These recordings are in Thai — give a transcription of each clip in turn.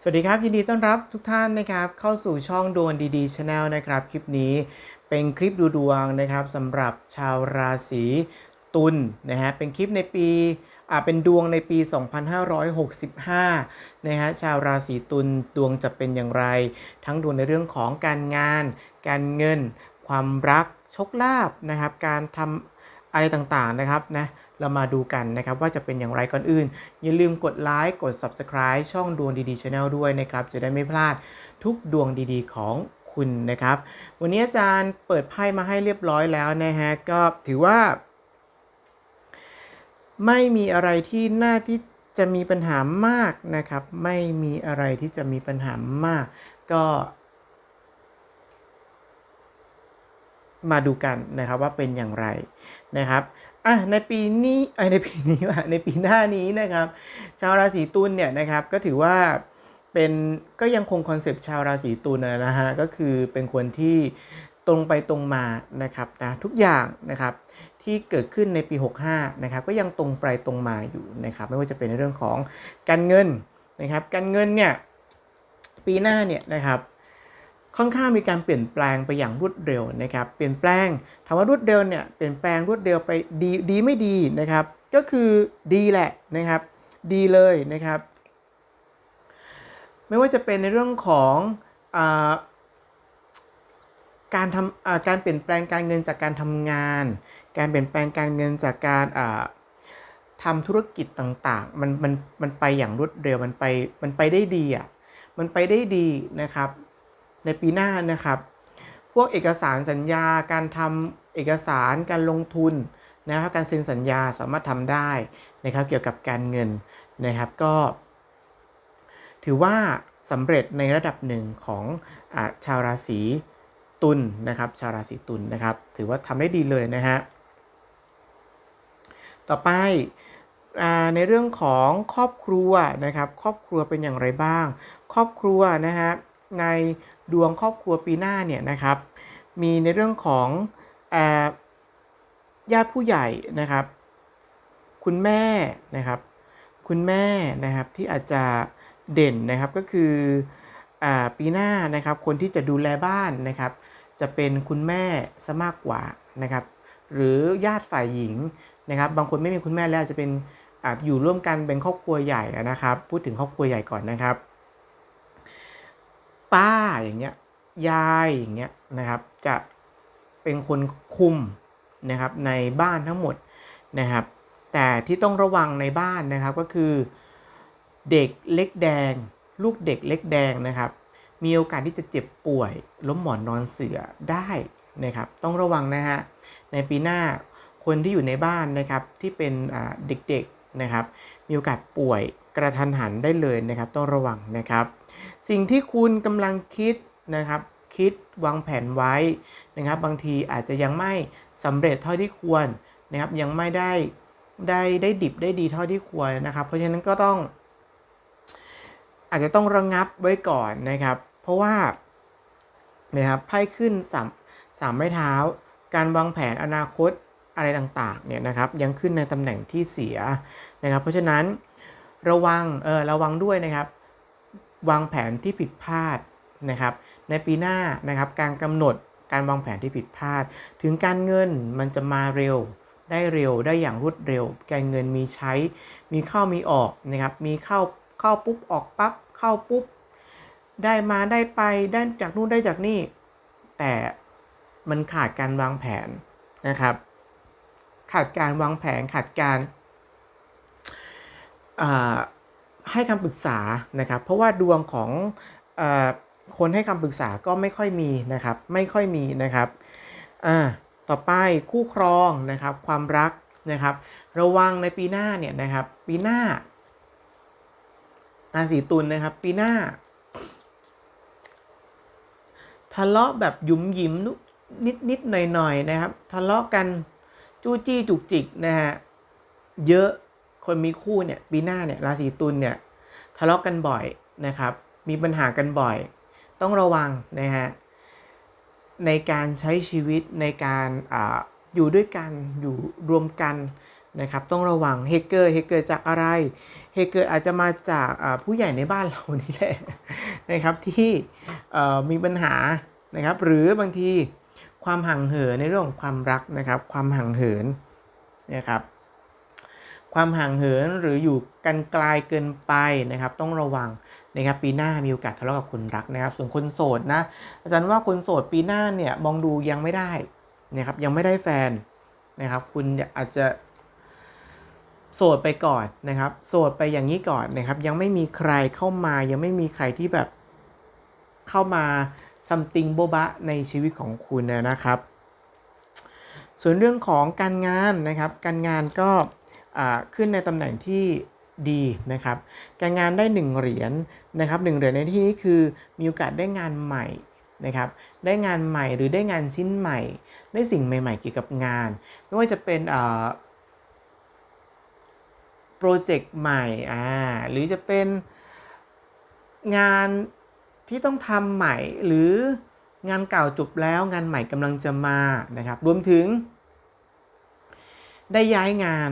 สวัสดีครับ ยินดีต้อนรับทุกท่านนะครับเข้าสู่ช่องดวงดีๆชาแนลนะครับ คลิปนี้เป็นคลิปดูดวงนะครับสำหรับชาวราศีตุลนะฮะเป็นคลิปในปีอ่าเป็นดวงในปี 2565นะฮะชาวราศีตุลดวงจะเป็นอย่างไร ทั้งดวงในเรื่องของการงาน การเงิน ความรักโชคลาภนะครับการทำ อะไรต่างๆนะครับนะเรามาดูกันนะครับว่าจะเป็นอย่างไรก่อนอื่น อย่าลืมกดไลค์กด Subscribe ช่องดวงดีๆ Channel ด้วยนะครับ จะได้ไม่พลาดทุกดวงดีๆ ของคุณนะครับ วันนี้อาจารย์เปิดไพ่มาให้เรียบร้อยแล้วนะฮะก็ถือว่า ไม่มีอะไรที่น่าที่จะมีปัญหามากนะครับ ไม่มีอะไรที่จะมีปัญหามาก ก็ มาดูกันนะครับว่าเป็นอย่างไรนะครับอะในปีนี้ไอในปีนี้ว่าในปีหน้านี้นะครับ ชาวราศีตุลเนี่ยนะครับก็ถือว่าเป็นก็ยังคงคอนเซปต์ชาวราศีตุลนะฮะก็คือเป็นคนที่ตรงไปตรงมานะครับนะทุกอย่างนะครับที่เกิดขึ้นในปี 65นะครับก็ยังตรงไปตรงมาอยู่นะครับไม่ว่าจะเป็นในเรื่องของการเงินนะครับการเงินเนี่ยปีหน้าเนี่ยนะครับ ค่อนข้างมีการเปลี่ยนแปลงไปอย่างรวดเร็วนะครับเปลี่ยนแปลงถามว่ารวดเร็วเนี่ยเปลี่ยนแปลงรวดเร็วไปดีดีไม่ดีนะครับก็คือดีแหละนะครับดีเลยนะครับ ไม่ว่าจะเป็นในเรื่องของอการทำการเปลี่ยนแปลงการเงินจากการทำงาน การเปลี่ยนแปลงการเงินจากการทำธุรกิจต่างๆ มันมันมันไปอย่างรวดเร็วมันไปมันไปได้ดีอะมันไปได้ดีนะครับ ในปีหน้านะครับ พวกเอกสารสัญญาการทำเอกสารการลงทุนนะครับการเซ็นสัญญาสามารถทำได้นะครับเกี่ยวกับการเงินนะครับก็ ถือว่าสำเร็จในระดับหนึ่งของอชาวราศีตุลนะครับ ชาวราศีตุลนะครับ ถือว่าทำได้ดีเลยนะฮะต่อไปในเรื่องของครอบครัวนะครับ ครอบครัวเป็นอย่างไรบ้าง ครอบครัวนะฮะใน ดวงครอบครัวปีหน้าเนี่ยนะครับมีในเรื่องของญาติผู้ใหญ่นะครับ คุณแม่นะครับ คุณแม่นะครับที่อาจจะเด่นนะครับก็คืออปีหน้านะครับคนที่จะดูแลบ้านนะครับ จะเป็นคุณแม่ซะมากกว่านะครับ หรือญาติฝ่ายหญิงนะครับ บางคนไม่มีคุณแม่แล้วจจะเป็นอาจอยู่ร่วมกันเป็นครอบครัวใหญ่นะครับ พูดถึงครอบครัวใหญ่ก่อนนะครับ ป้าอย่างเงี้ยยายอย่างเงี้ยนะครับ จะเป็นคนคุมนะครับในบ้านทั้งหมดนะครับ แต่ที่ต้องระวังในบ้านนะครับก็คือเด็กเล็กแดง ลูกเด็กเล็กแดงนะครับ มีโอกาสที่จะเจ็บป่วย ล้มหมอนนอนเสือได้นะครับ ต้องระวังนะฮะในปีหน้าคนที่อยู่ในบ้านนะครับที่เป็นเด็ก นะครับ มีโอกาสป่วยกระทันหันได้เลยนะครับ ต้องระวังนะครับ สิ่งที่คุณกำลังคิดนะครับ คิดวางแผนไว้นะครับ บางทีอาจจะยังไม่สำเร็จเท่าที่ควรนะครับ ยังไม่ได้ได้ได้ดิบได้ดีเท่าที่ควรนะครับ เพราะฉะนั้นก็ต้อง อาจจะต้องระงงับไว้ก่อนนะครับ เพราะว่านะครับไพ่ขึ้นสามสามไม้เท้า การวางแผนอนาคต อะไรต่างๆเนี่ยนะครับยังขึ้นในตำแหน่งที่เสียนะครับ เพราะฉะนั้นระวังเออระวังด้วยนะครับ วางแผนที่ผิดพลาดนะครับ ในปีหน้านะครับการกำหนดการวางแผนที่ผิดพลาด ถึงการเงินมันจะมาเร็วได้เร็วได้อย่างรวดเร็ว การเงินมีใช้ มีเข้ามีออกนะครับ มีเข้าเข้าปุ๊บออกปั๊บเข้าปุ๊บได้มาได้ไปได้จากนู่นได้จากนี่ แต่มันขาดการวางแผนนะครับ ขาดการวางแผนขาดการให้คำปรึกษานะครับ เพราะว่าดวงของอคนให้คำปรึกษาก็ไม่ค่อยมีนะครับ ไม่ค่อยมีนะครับต่อไปคู่ครองนะครับ ความรักนะครับ ระวังในปีหน้าเนี่ยนะครับ ปีหน้าราศีตุลนะครับ ปีหน้าทะเลาะแบบหยุมหยิมนุนิดนิดหน่อยหน่อยๆนะครับ ทะเลาะกัน จู้จี้จุกจิกนะฮะเยอะคนมีคู่เนี่ยปีหน้าเนี่ยราศีตุลเนี่ยทะเลาะกันบ่อยนะครับ มีปัญหากันบ่อย ต้องระวังนะฮะในการใช้ชีวิตในการออยู่ด้วยกันอยู่รวมกันนะครับ ต้องระวังเหตุเกิดเหตุเกิดจากอะไรเหตุเกิดอาจจะมาจากผู้ใหญ่ในบ้านเรานี่แหละนะครับที่มีปัญหานะครับ หรือบางที ความห่างเหินในเรื่องของความรักนะครับ ความห่างเหินนะครับ ความห่างเหินหรืออยู่กันไกลเกินไปนะครับ ต้องระวังนะครับ ปีหน้ามีโอกาสทะเลาะกับคนรักนะครับ ส่วนคนโสดนะอาจารย์ว่าคนโสดปีหน้าเนี่ยมองดูยังไม่ได้นะครับ ยังไม่ได้แฟนนะครับ คุณอาจจะโสดไปก่อนนะครับ โสดไปอย่างนี้ก่อนนะครับ ยังไม่มีใครเข้ามายังไม่มีใครที่แบบเข้ามา ซัมติงโบบะในชีวิตของคุณนะครับ ส่วนเรื่องของการงานนะครับ การงานก็ขึ้นในตำแหน่งที่ดีนะครับ การงานได้ 1 เหรียญนะครับหนึ่งเหรียญในที่นี้คือมีโอกาสได้งานใหม่นะครับ ได้งานใหม่หรือได้งานชิ้นใหม่ ได้สิ่งใหม่ ๆ เกี่ยวกับงาน ไม่ว่าจะเป็นโปรเจกต์ใหม่อ่าหรือจะเป็นงาน ที่ต้องทำใหม่หรืองานเก่าจบแล้วงานใหม่กำลังจะมานะครับ รวมถึง ได้ย้ายงาน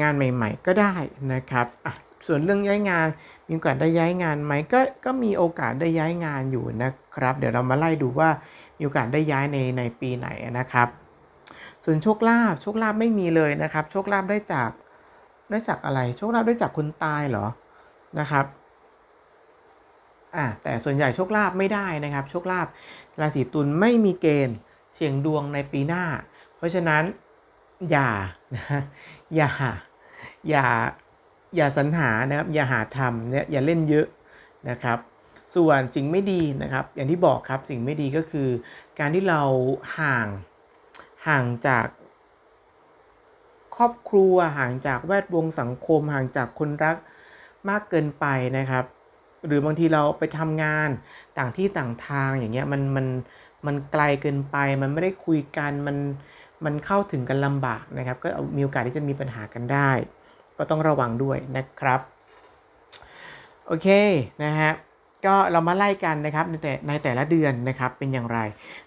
งานใหม่ ๆ ก็ได้นะครับอะส่วนเรื่องย้ายงานมีโอกาสได้ย้ายงานไหมก็ก็มีโอกาสได้ย้ายงานอยู่นะครับ เดี๋ยวเรามาไล่ดูว่ามีโอกาสได้ย้ายในในปีไหนนะครับ ส่วนโชคลาภโชคลาภไม่มีเลยนะครับ โชคลาภได้จากได้จากอะไร โชคลาภได้จากคนตายเหรอนะครับ อะแต่ส่วนใหญ่โชคลาภไม่ได้นะครับ โชคลาภราศีตุลไม่มีเกณฑ์เสี่ยงดวงในปีหน้า เพราะฉะนั้นอย่านะอย่าอย่าอย่าสรรหานะครับ อย่าหาทำเนี่ยอย่าเล่นเยอะนะครับ ส่วนสิ่งไม่ดีนะครับ อย่างที่บอกครับสิ่งไม่ดีก็คือ การที่เราห่างห่างจากครอบครัวห่างจากแวดวงสังคม ห่างจากคนรักมากเกินไปนะครับ หรือบางทีเราไปทำงานต่างที่ต่างทางอย่างเงี้ยมันมันมันไกลเกินไป มันไม่ได้คุยกันมันมันเข้าถึงกันลำบากนะครับ ก็มีโอกาสที่จะมีปัญหากันได้ ก็ต้องระวังด้วยนะครับ โอเคนะฮะก็เรามาไล่กันนะครับในแต่ในแต่ละเดือนนะครับเป็นอย่างไร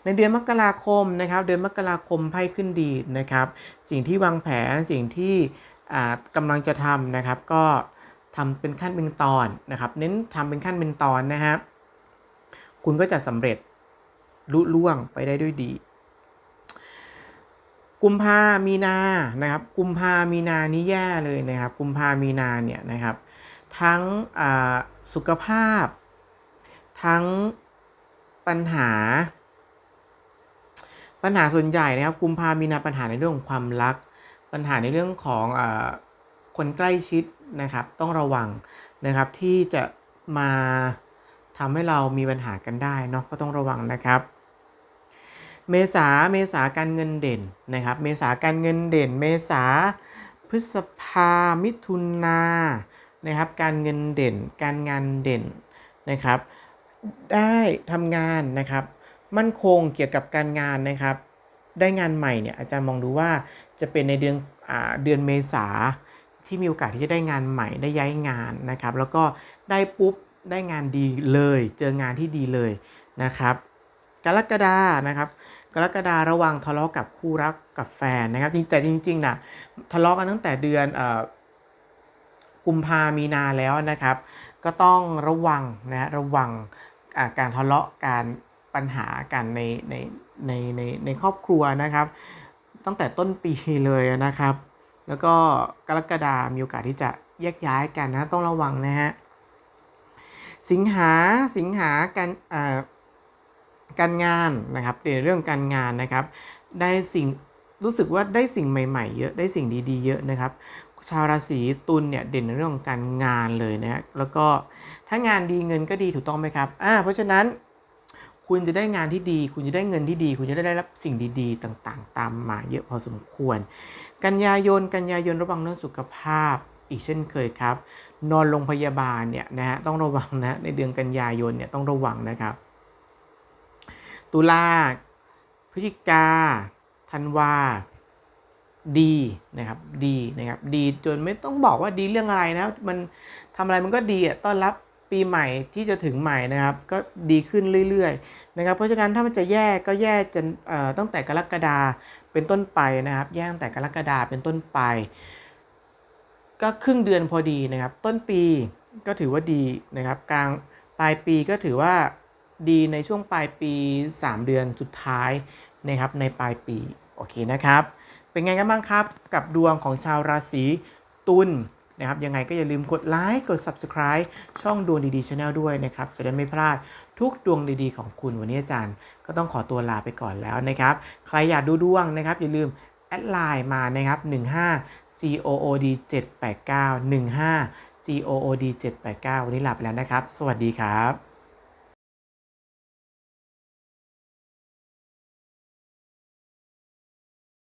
ในเดือนมกราคมนะครับ เดือนมกราคมไพ่ขึ้นดีนะครับ สิ่งที่วางแผนสิ่งที่กำลังจะทำนะครับ ก็ ทำเป็นขั้นเป็นตอนนะครับ เน้นทำเป็นขั้นเป็นตอนนะครับคุณก็จะสำเร็จลุล่วงไปได้ด้วยดี กุมภามีนานะครับ กุมภามีนานี้แย่เลยนะครับ กุมภามีนาเนี่ยนะครับ ทั้งสุขภาพ ทั้งปัญหา ปัญหาส่วนใหญ่นะครับ กุมภามีนาปัญหาในเรื่องของความรัก ปัญหาในเรื่องของอคนใกล้ชิด นะครับต้องระวังนะครับที่จะมาทำให้เรามีปัญหากันได้เนาะก็ต้องระวังนะครับ เมษาเมษาการเงินเด่นนะครับ เมษาการเงินเด่น เมษาพฤษภามิถุนานะครับ การเงินเด่น การงานเด่นนะครับ ได้ทำงานนะครับ มั่นคงเกี่ยวกับการงานนะครับ ได้งานใหม่เนี่ยอาจารย์มองดูว่าจะเป็นในเดือนอเดือนเมษา ที่มีโอกาสที่จะได้งานใหม่ได้ย้ายงานนะครับ แล้วก็ได้ปุ๊บได้งานดีเลย เจองานที่ดีเลยนะครับกรกฎานะครับกรกฎาระวังทะเลาะกับคู่รักกับแฟนนะครับแต่จริงๆนะทะเลาะกันตั้งแต่เดือนกุมภามีนาแล้วนะครับ ก็ต้องระวังนะระวังการทะเลาะการปัญหากันในในในในในครอบครัวนะครับ ตั้งแต่ต้นปีเลยนะครับ แล้วก็กรกฎามีโอกาสที่จะแยกย้ายกันนะต้องระวังนะฮะสิงหาสิงหาการการงานนะครับในเรื่องการงานนะครับ ได้สิ่งรู้สึกว่าได้สิ่งใหม่ๆ เยอะได้สิ่งดีๆ เยอะนะครับ ชาวราศีตุลเนี่ยเด่นในเรื่องของการงานเลยนะฮะแล้วก็ถ้างานดีเงินก็ดีถูกต้องไหมครับอ่าเพราะฉะนั้น คุณจะได้งานที่ดี คุณจะได้เงินที่ดี คุณจะได้รับสิ่งดีๆ ต่างๆ ตามมาเยอะพอสมควร กันยายน กันยายนระวังเรื่องสุขภาพอีกเช่นเคยครับ นอนโรงพยาบาลเนี่ยนะฮะต้องระวังนะในเดือนกันยายนเนี่ยต้องระวังนะครับ ตุลาพฤศจิกาธันวาดีนะครับดีนะครับดีจนไม่ต้องบอกว่าดีเรื่องอะไรนะมันทำอะไรมันก็ดีอะต้อนรับ ปีใหม่ที่จะถึงใหม่นะครับ ก็ดีขึ้นเรื่อยๆนะครับ เพราะฉะนั้นถ้ามันจะแย่ก็แย่จนตั้งแต่กรกฎาเป็นต้นไปนะครับ แย่ตั้งแต่กรกฎาเป็นต้นไป ก็ครึ่งเดือนพอดีนะครับ ต้นปีก็ถือว่าดีนะครับ กลางปลายปีก็ถือว่าดีในช่วงปลายปี 3 เดือนสุดท้ายนะครับในปลายปีโอเคนะครับ เป็นไงกันบ้างครับกับดวงของชาวราศีตุล นะครับยังไงก็อย่าลืมกดไลค์กด Subscribe ช่องดวงดีๆ Channel ด้วยนะครับ จะได้ไม่พลาดทุกดวงดีๆ ของคุณวันนี้อาจารย์ ก็ต้องขอตัวลาไปก่อนแล้วนะครับ ใครอยากดูดวงนะครับ อย่าลืมแอดไลน์มานะครับ 15 GOOD 789 15 GOOD 789 วันนี้ลาไปแล้วนะครับ สวัสดีครับ